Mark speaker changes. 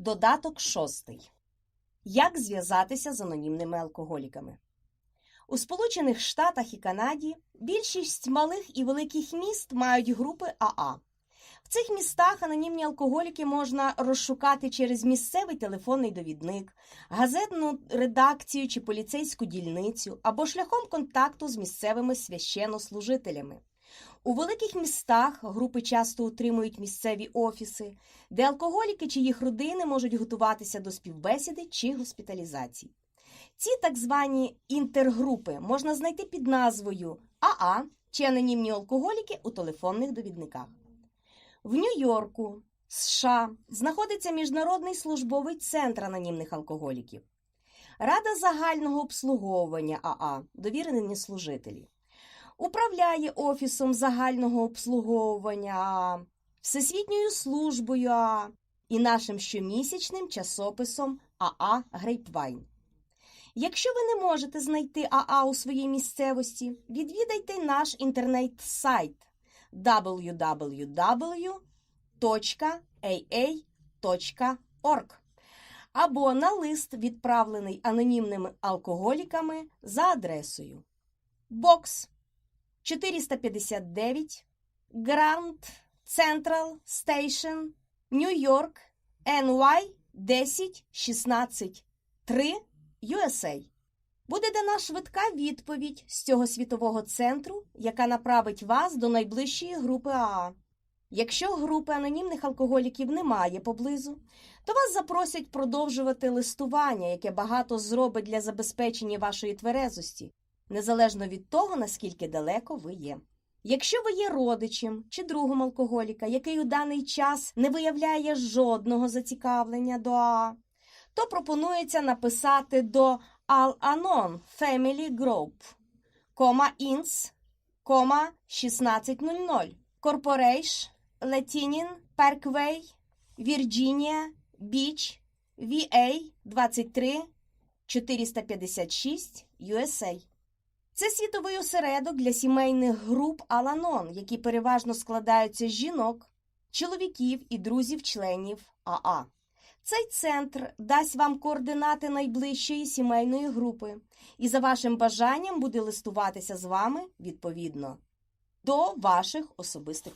Speaker 1: Додаток шостий. Як зв'язатися з анонімними алкоголіками? У Сполучених Штатах і Канаді більшість малих і великих міст мають групи АА. В цих містах анонімні алкоголіки можна розшукати через місцевий телефонний довідник, газетну редакцію чи поліцейську дільницю або шляхом контакту з місцевими священнослужителями. У великих містах групи часто утримують місцеві офіси, де алкоголіки чи їх родини можуть готуватися до співбесіди чи госпіталізації. Ці так звані інтергрупи можна знайти під назвою АА чи анонімні алкоголіки у телефонних довідниках. В Нью-Йорку, США, знаходиться Міжнародний службовий центр анонімних алкоголіків, Рада загального обслуговування АА, довірені служителі, управляє Офісом загального обслуговування Всесвітньою службою і нашим щомісячним часописом АА Грейпвайн. Якщо ви не можете знайти АА у своїй місцевості, відвідайте наш інтернет-сайт www.aa.org або на лист, відправлений анонімними алкоголіками за адресою Бокс 459 Grand Central Station, Нью-Йорк, NY 10 16 3 USA. Буде дана швидка відповідь з цього світового центру, яка направить вас до найближчої групи АА. Якщо групи анонімних алкоголіків немає поблизу, то вас запросять продовжувати листування, яке багато зробить для забезпечення вашої тверезості, незалежно від того, наскільки далеко ви є. Якщо ви є родичем чи другом алкоголіка, який у даний час не виявляє жодного зацікавлення до АА, то пропонується написати до Al-Anon Family Group, INS, 1600, Corporation, Latinin, Parkway, Virginia, Beach, VA 23 456 USA. Це світовий осередок для сімейних груп Аланон, які переважно складаються з жінок, чоловіків і друзів-членів АА. Цей центр дасть вам координати найближчої сімейної групи і за вашим бажанням буде листуватися з вами відповідно до ваших особистих